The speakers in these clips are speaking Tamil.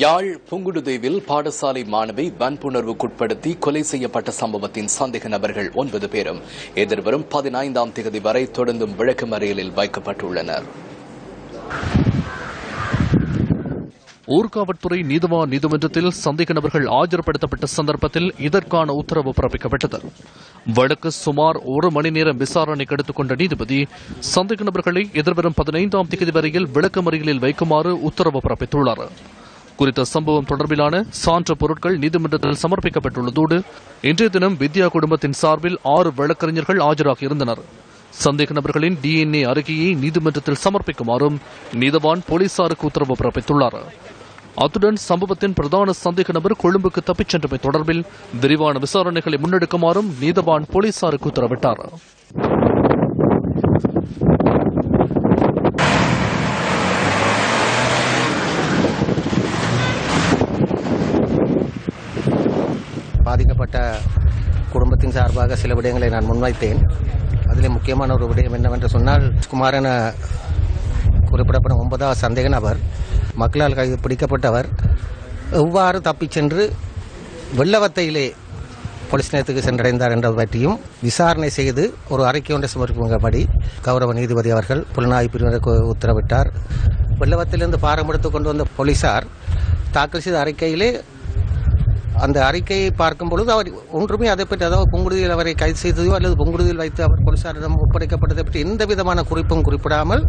யாழ் புங்குடுதீவில் பாடசாலை மாணவி வன்புணர்வுக்குட்படுத்தி கொலை செய்யப்பட்ட சம்பவத்தின் சந்தேக நபர்கள் ஒன்பது பேரும் எதிர்வரும் பதினைந்தாம் தேதி வரை தொடர்ந்தும் விளக்கமறியலில் வைக்கப்பட்டுள்ளனர். ஊர்காவற்துறை நீதவான் நீதிமன்றத்தில் சந்தேக நபர்கள் ஆஜர்படுத்தப்பட்ட சந்தர்ப்பத்தில் இதற்கான உத்தரவு பிறப்பிக்கப்பட்டது. வழக்கு சுமார் ஒரு மணி நேரம் விசாரணைக்கு எடுத்துக்கொண்ட நீதிபதி சந்தேக நபர்களை எதிர்வரும் பதினைந்தாம் தேதி வரையில் விளக்கமறியலில் வைக்குமாறு உத்தரவு பிறப்பித்துள்ளார். குறித்த சம்பவம் தொடர்பிலான சான்ற பொருட்கள் நீதிமன்றத்தில் சமர்ப்பிக்கப்பட்டுள்ளதோடு இன்றைய தினம் வித்யா குடும்பத்தின் சார்பில் ஆறு வழக்கறிஞர்கள் ஆஜராக இருந்தனர். சந்தேக நபர்களின் டிஎன்ஏ அறிக்கையை நீதிமன்றத்தில் சமர்ப்பிக்குமாறும் நீதவான் போலீசாருக்கு உத்தரவு பிறப்பித்துள்ளார். அத்துடன் சம்பவத்தின் பிரதான சந்தேக நபர் கொழும்புக்கு தப்பிச் சென்றமை தொடர்பில் விரிவான விசாரணைகளை முன்னெடுக்குமாறும் நீதவான் போலீசாருக்கு உத்தரவிட்டார். பாதிக்கப்பட்ட குடும்பத்தின் சார்பாக சில விடயங்களை நான் முன்வைத்தேன் அதில் முக்கியமான ஒரு விடயம் என்னவென்று சொன்னால் குமாரன குறிப்பிடப்படும் ஒன்பதாவது சந்தேக நபர் மக்களால் கைது பிடிக்கப்பட்டவர் எவ்வாறு தப்பிச் சென்று வெள்ளவத்தையிலே போலீஸ் நிலையத்துக்கு சென்றடைந்தார் என்பது பற்றியும் விசாரணை செய்து ஒரு அறிக்கை ஒன்றை சமர்ப்பிக்கும்படி கௌரவ நீதிபதி அவர்கள் புலனாய்வு பிரிவினருக்கு உத்தரவிட்டார். வெள்ளவத்திலிருந்து பாரம் எடுத்து கொண்டு வந்த போலீசார் தாக்கல் செய்த அறிக்கையிலே அந்த அறிக்கையை பார்க்கும் பொழுது அவர் ஒன்றுமே அதை பற்றி அதாவது புங்குடுதியில் அவரை கைது செய்ததோ அல்லது புங்குடுதியில் வைத்து அவர் போலீசாரிடம் ஒப்படைக்கப்பட்டதை பற்றி எந்த விதமான குறிப்பும் குறிப்பிடாமல்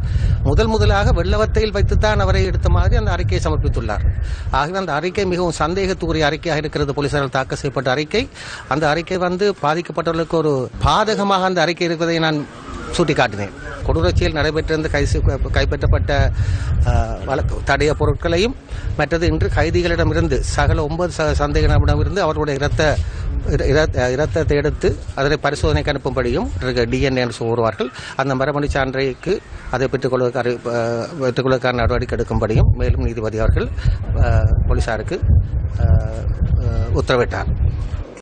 முதல் முதலாக வெள்ளவத்தையில் வைத்துத்தான் அவரை எடுத்த மாதிரி அந்த அறிக்கையை சமர்ப்பித்துள்ளார். ஆகவே அந்த அறிக்கை மிகவும் சந்தேகத்துக்குரிய அறிக்கையாக இருக்கிறது. போலீசாரால் தாக்கல் செய்யப்பட்ட அறிக்கை. அந்த அறிக்கை வந்து பாதிக்கப்பட்டவர்களுக்கு ஒரு பாதகமாக அந்த அறிக்கை இருப்பதை நான் சுட்டிக்காட்டினேன். கொடூரச்சியில் நடைபெற்றிருந்த கைசி கைப்பற்றப்பட்ட வழக்கு தடைய பொருட்களையும் மற்றது இன்று கைதிகளிடமிருந்து சகல ஒன்பது ச- சந்தேக நபரிடமிருந்து அவர்களுடைய இரத்த இரத்தத்தை எடுத்து அதனை பரிசோதனைக்கு அனுப்பும்படியும் டிஎன்ஏ என்று அந்த மரபணு சான்றைக்கு அதை பெற்றுக்கொள்வதற்கு அறி- பெற்றுக்கொள்வதற்கான நடவடிக்கை எடுக்கும்படியும் மேலும் நீதிபதி அவர்கள் போலீசாருக்கு உத்தரவிட்டார்.